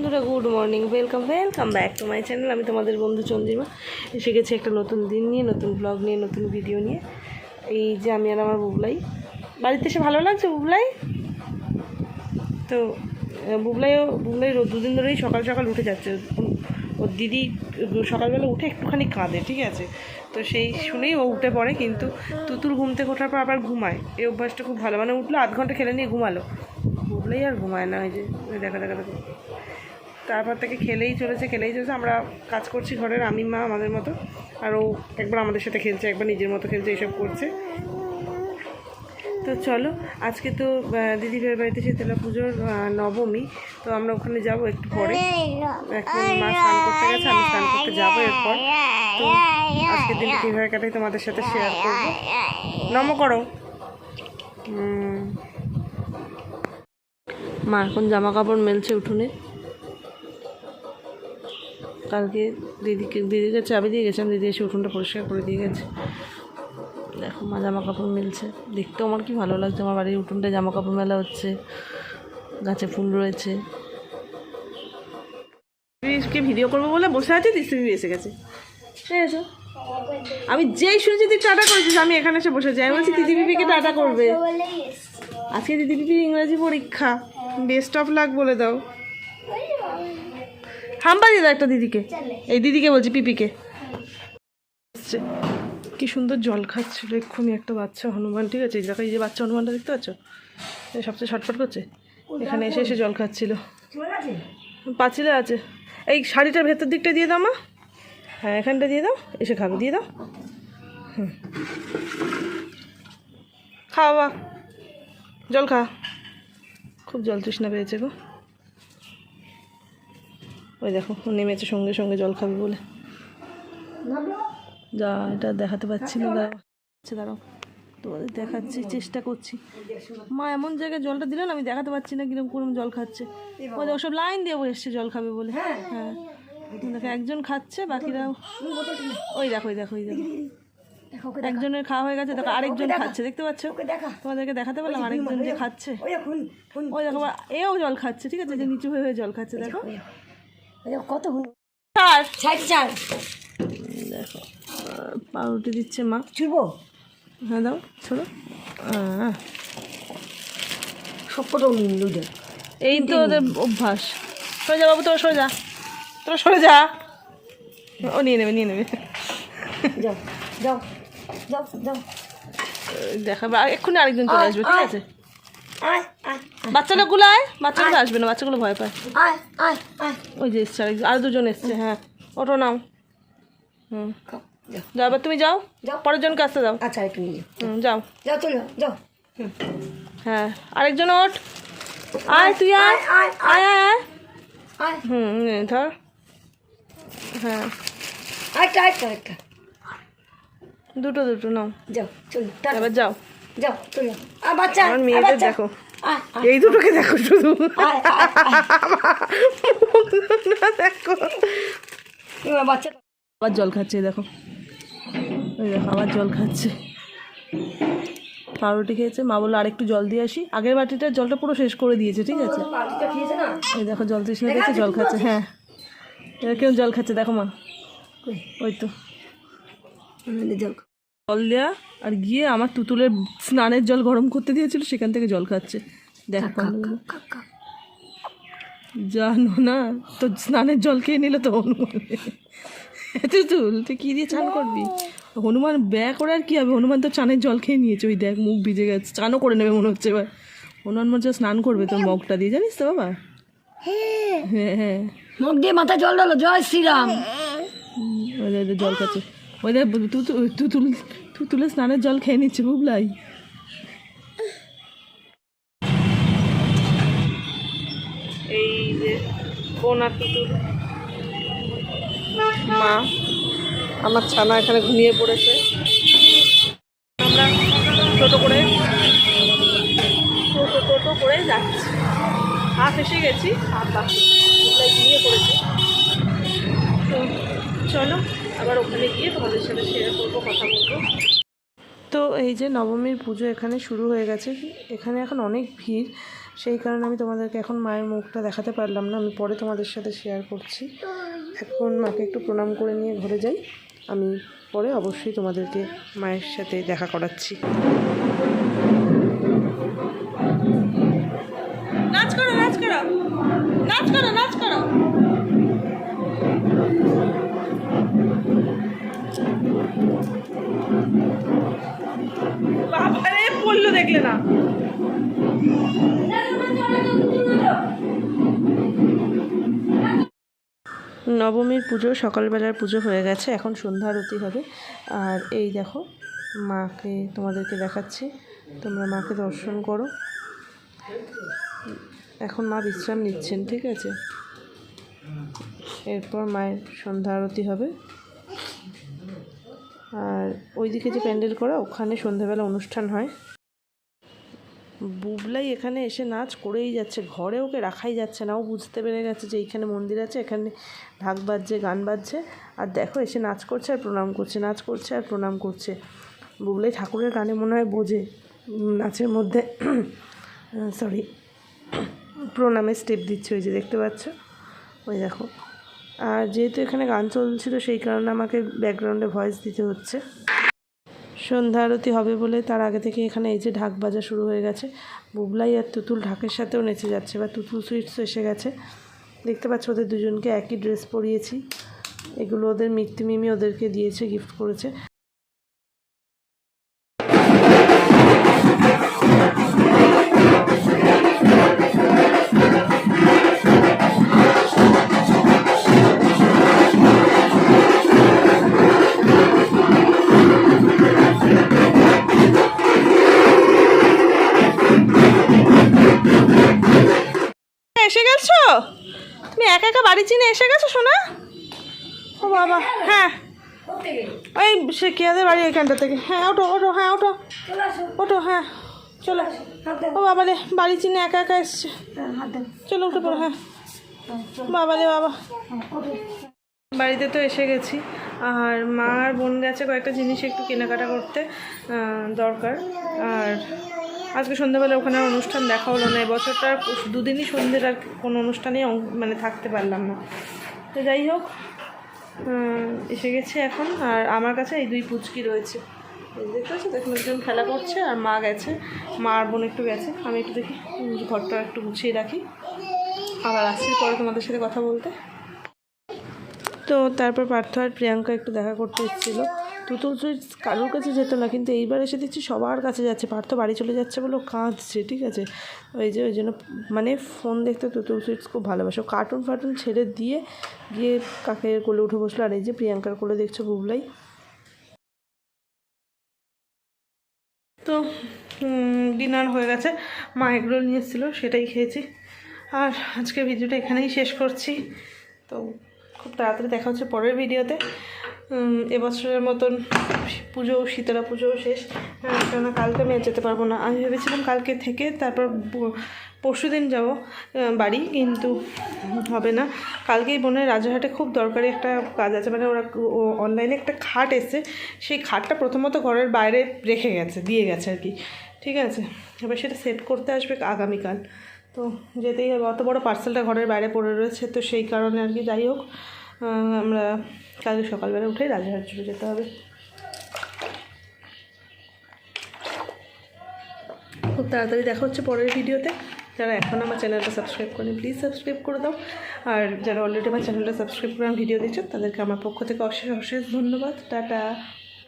বন্ধুরা good morning welcome welcome back to my channel আমি তোমাদের বন্ধু চন্দ্রিমা। এসে গেছি একটা নতুন দিন নিয়ে, নতুন ব্লগ নিয়ে, নতুন ভিডিও নিয়ে। এই যে আমি আর আমার বুবলাই। বাড়িতে এসে ভালো লাগছে বুবলাই? তো বুবলাইও, বুবলাই রো- দুদিন ধরেই সকাল সকাল উঠে যাচ্ছে। ওর- দিদি সকালবেলা উঠে একটুখানি কাঁদে, ঠিক আছে? তো সেই শুনেই ও উঠে পড়ে, কিন্তু তুতুর ঘুম থেকে ওঠার পর আবার ঘুমায়। এই অভ্যাসটা খুব ভালো। মানে উঠল, আধ ঘণ্টা খেলে নিয়ে ঘুমালো। বুবলাই আর ঘুমায় না ওই যে, দেখা দেখা দেখা। তারপর থেকে খেলেই চলেছে খেলেই চলেছে। আমরা কাজ করছি ঘরের, আমি, মা, আমাদের মতো। আর ও একবার আমাদের সাথে খেলছে, একবার নিজের মতো খেলছে এসব করছে। তো চলো, আজকে তো দিদি ভাইয়ের বাড়িতে শীতলা পুজোর নবমী। তো আমরা ওখানে যাব একটু পরে। এখন মা স্নান করতে গেছে, আমি স্নান করতে যাব এরপর। তো কীভাবে কাটাই তোমাদের সাথে শেয়ার করব। নম করো। মা এখন জামা কাপড় মেলছে উঠোনে। কালকে দিদিকে দিদিকে চাবি দিয়ে গেছিলাম, দিদি এসে উঠোনটা পরিষ্কার করে দিয়ে গেছে। দেখো, মা জামা কাপড় মেলছে। দেখতেও আমার কি ভালো লাগছে, আমার বাড়ির উঠোনটা জামা কাপড় মেলা হচ্ছে, গাছে ফুল রয়েছে। ভিডিও করব বলে বসে আছি, দিদি এসে গেছে। আমি যেই শুনেছি, তুই টাটা করেছিস, আমি এখানে এসে বসেছি আমি বলছি, দিদি বিপিকে টাটা করবে? আজকে দিদি ইংরেজি পরীক্ষা। বেস্ট অফ লাক বলে দাও। হাম্বা দিয়ে দাও একটা দিদিকে। এই দিদিকে বলছি পিপিকে। কি সুন্দর জল খাচ্ছিল এক্ষুনি একটা বাচ্চা হনুমান ঠিক আছে? এই দেখো এই যে বাচ্চা হনুমানটা দেখতে পাচ্ছ? সবচেয়ে ছটফট করছে। এখানে এসে এসে জল খাচ্ছিল। পাঁচিলে আছে। এই শাড়িটার ভেতর দিকটা দিয়ে দাও মা। হ্যাঁ এখানটা দিয়ে দাও। এসে খাবে দিয়ে দাও। হুম। খাওয়া জল খা। খুব জল তৃষ্ণা পেয়েছে গো। ওই দেখো নেমেছে সঙ্গে সঙ্গে জল খাবে বলে। যা এটা দেখাতে পারছি না দাঁড়াও। আচ্ছা দাঁড়াও তোমাদের দেখাচ্ছি চেষ্টা করছি। মা এমন জায়গায় জলটা দিলেন আমি দেখাতে পাচ্ছি না কীরকম কোরম জল খাচ্ছে। ওই দেখো সব লাইন দিয়ে এসছে জল খাবে বলে। হ্যাঁ দেখো একজন খাচ্ছে বাকিরা ওই দেখো ওই দেখো ওই দেখো। একজনের খাওয়া হয়ে গেছে দেখো আরেকজন খাচ্ছে দেখতে পাচ্ছ? তোমাদেরকে দেখাতে পারলাম আরেকজন যে খাচ্ছে। ওই দেখো এও জল খাচ্ছে ঠিক আছে? যে নিচু হয়ে হয়ে জল খাচ্ছে দেখো। কত চার ষাট চার দেখো পাউরুটি দিচ্ছে মা। ছুটবো হ্যাঁ দাও ছোড়ো। আহ, সব কত দুধের এই তো ওদের অভ্যাস। সরে যা বাবু তোরা সরে যা। তোরা সরে যা। ও নিয়ে নেবে নিয়ে নেবে। যাও যাও যাও যাও। দেখাবে আর এক্ষুনি আরেকজন চলে আসবে ঠিক আছে? আয়। বাচ্চাটা বাচ্চাগুলো আসবে না বাচ্চাগুলো ভয় পায়। আয় আয় আয়। ওই যে এসছে আর দুজন এসছে হ্যাঁ। ওটো নাও। হুম। যাও যাও এবার তুমি যাও। যাও। পরের জনকে আসতে আচ্ছা একটু হুম যাও। যাও চলো যাও। হ্যাঁ আরেকজন ওঠ। আয় তুই আয়। আয় আয় আয়। হুম ধর। হ্যাঁ। আরেকটা আরেকটা আরেকটা। দুটো দুটো নাও। যাও চলো এবার যাও। যাও চলো। আর বাচ্চা আমার মেয়েদের দেখো। এই দুটোকে দেখো শুধু। দেখো বাচ্চাটা আবার জল খাচ্ছে দেখো। ওই দেখো আবার জল খাচ্ছে। পাউরুটি খেয়েছে মা বলল আরেকটু জল দিয়ে আসি। আগের বাটিটার জলটা পুরো শেষ করে দিয়েছে ঠিক আছে? বাটিটা এই দেখো জল তৃষ্ণা পেয়েছে জল খাচ্ছে হ্যাঁ। এবার কেউ জল খাচ্ছে দেখো মা। ওই তো। যাও জল দেওয়া আর গিয়ে আমার তুতুলের স্নানের জল গরম করতে দিয়েছিল সেখান থেকে জল খাচ্ছে। দেখো। জানো না তো স্নানের জল খেয়ে নিলে তো হনুমান। তুতুল তুই কী দিয়ে চান করবি? হনুমান ব্যয় করে আর কী হবে? হনুমান তো চানের জল খেয়ে নিয়েছে ওই দেখ মুখ ভিজে গেছে চানও করে নেবে মনে হচ্ছে এবার। হনুমান মনে হচ্ছে স্নান করবে তোর মগটা দিয়ে জানিস তো বাবা? হ্যাঁ। হ্যাঁ মগ দিয়ে মাথা জল ডালো জয় শ্রীরাম। জল খাচ্ছে। ওই দেখ তুতুল তুতুল স্নানের জল খেয়ে নিচ্ছে বুবলাই। এই যে আর তুতুল। মা, আমার ছানা এখানে ঘুমিয়ে পড়েছে। আমরা টোটো করে, টোটো টোটো করে যাচ্ছি। হাফ এসে গেছি, হাফ বাকি। ঘুমিয়ে পড়েছে। তো চলো আবার ওখানে গিয়ে তোমাদের সাথে শেয়ার করব কথা বলব। তো এই যে নবমীর পুজো এখানে শুরু হয়ে গেছে এখানে এখন অনেক ভিড় সেই কারণে আমি তোমাদেরকে এখন মায়ের মুখটা দেখাতে পারলাম না আমি পরে তোমাদের সাথে শেয়ার করছি। এখন মাকে একটু প্রণাম করে নিয়ে ঘরে যাই আমি পরে অবশ্যই তোমাদেরকে মায়ের সাথে দেখা করাচ্ছি। নাচ করো নাচ করো নাচ করো নাচ করো। বাবারে, পড়ল দেখলে না। নবমীর পুজো, সকালবেলার পুজো হয়ে গেছে, এখন সন্ধ্যা আরতি হবে। আর এই দেখো, মাকে তোমাদেরকে দেখাচ্ছি। তোমরা মাকে দর্শন করো। এখন মা বিশ্রাম নিচ্ছেন, ঠিক আছে? এরপর মায়ের সন্ধ্যা আরতি হবে। আর ওইদিকে যে প্যান্ডেল করা, ওখানে সন্ধ্যাবেলা অনুষ্ঠান হয়। বুবলাই এখানে এসে নাচ করেই যাচ্ছে, ঘরে ওকে রাখাই যাচ্ছে না। ও বুঝতে পেরে গেছে যে এইখানে মন্দির আছে, এখানে ঢাক বাজছে, গান বাজছে। আর দেখো, এসে নাচ করছে আর প্রণাম করছে, নাচ করছে আর প্রণাম করছে। বুবলাই ঠাকুরের গানে মনে হয় বোঝে নাচের মধ্যে সরি প্রণামের স্টেপ দিচ্ছে, ওই যে দেখতে পাচ্ছ? ওই দেখো। আর যেহেতু এখানে গান চলছিল, সেই কারণে আমাকে ব্যাকগ্রাউন্ডে ভয়েস দিতে হচ্ছে। সন্ধ্যা আরতি হবে বলে তার আগে থেকে এখানে এই যে ঢাক বাজা শুরু হয়ে গেছে। বুবলাই আর তুতুল ঢাকের সাথেও নেচে যাচ্ছে, বা তুতুল সুইটস এসে গেছে। দেখতে পাচ্ছ ওদের দুজনকে একই ড্রেস পরিয়েছি। এগুলো ওদের মিত্তি মিমি ওদেরকে দিয়েছে গিফট করেছে। এসে গেছো? তুমি একা একা বাড়ি চিনে এসে গেছো, সোনা? ও বাবা হ্যাঁ। ওই সে কেয়াদের বাড়ি এখানটা থেকে। হ্যাঁ ওটো ওটো হ্যাঁ ওটো ওটো হ্যাঁ চলো। ও বাবা রে, বাড়ি চিনে একা একা এসছে। চলো, উঠে পড়ো হ্যাঁ। বাবা রে, বাবা। বাড়িতে তো এসে গেছি। আর মা আর বোন গেছে কয়েকটা জিনিস একটু কেনাকাটা করতে দরকার। আর আজকে সন্ধ্যাবেলা ওখানে অনুষ্ঠান দেখা হলো না। এবছরটা দুদিনই সন্ধ্যের আর কোনো অনুষ্ঠানেই অং- মানে থাকতে পারলাম না। তো যাই হোক এসে গেছে এখন। আর আমার কাছে এই দুই পুচকি রয়েছে। দেখতে পাচ্ছ, দেখুন একজন খেলা করছে আর মা গেছে। মা আর বোন একটু গেছে। আমি একটু দেখি ঘরটা একটু গুছিয়ে রাখি। আবার আসছি পরে তোমাদের সাথে কথা বলতে। তো তারপর পার্থ আর প্রিয়াঙ্কা একটু দেখা করতে এসেছিল। তুতুল সুইটস কারোর কাছে যেত না, কিন্তু এইবার এসে দেখছি সবার কাছে যাচ্ছে। পার্থ বাড়ি চলে যাচ্ছে বলে কাঁদছে, ঠিক আছে? ওই যে, ওই জন্য মানে ফোন দেখতে তুতুল সুইটস খুব ভালোবাসে। কার্টুন ফার্টুন ছেড়ে দিয়ে গিয়ে কাকের কোলে উঠে বসল, আর এই যে প্রিয়াঙ্কার কোলে দেখছ বুবলাই? তো ডিনার হয়ে গেছে। মা এগরোল নিয়ে এসেছিল, সেটাই খেয়েছি। আর আজকে ভিডিওটা এখানেই শেষ করছি। তো খুব তাড়াতাড়ি দেখা হচ্ছে পরের ভিডিওতে। এবছরের মতন পুজো শীতলা পুজোও শেষ। আহ, কেননা কালকে আমি যেতে পারব না। আমি ভেবেছিলাম কালকে থেকে তারপর পরশু দিন যাব বাড়ি কিন্তু হবে না। কালকেই বোনের রাজাহাটে খুব দরকারি একটা কাজ আছে। মানে ওরা অনলাইনে একটা খাট এসছে। সেই খাটটা প্রথমত ঘরের বাইরে রেখে গেছে দিয়ে গেছে আর কি। ঠিক আছে? এবার সেটা সেট করতে আসবে আগামীকাল। তো যেতেই হবে। অত বড় পার্সেলটা ঘরের বাইরে পড়ে রয়েছে, তো সেই কারণে আর কি যাই হোক আমরা কালকে সকালবেলা উঠেই রাজারহাট চলে যেতে হবে। খুব তাড়াতাড়ি দেখা হচ্ছে পরের ভিডিওতে। যারা এখন আমার চ্যানেলটা সাবস্ক্রাইব করেন প্লিজ সাবস্ক্রাইব করে দাও। আর যারা অলরেডি আমার চ্যানেলটা সাবস্ক্রাইব করে ভিডিও দিচ্ছ তাদেরকে আমার পক্ষ থেকে অশেষ অশেষ ধন্যবাদ। টাটা।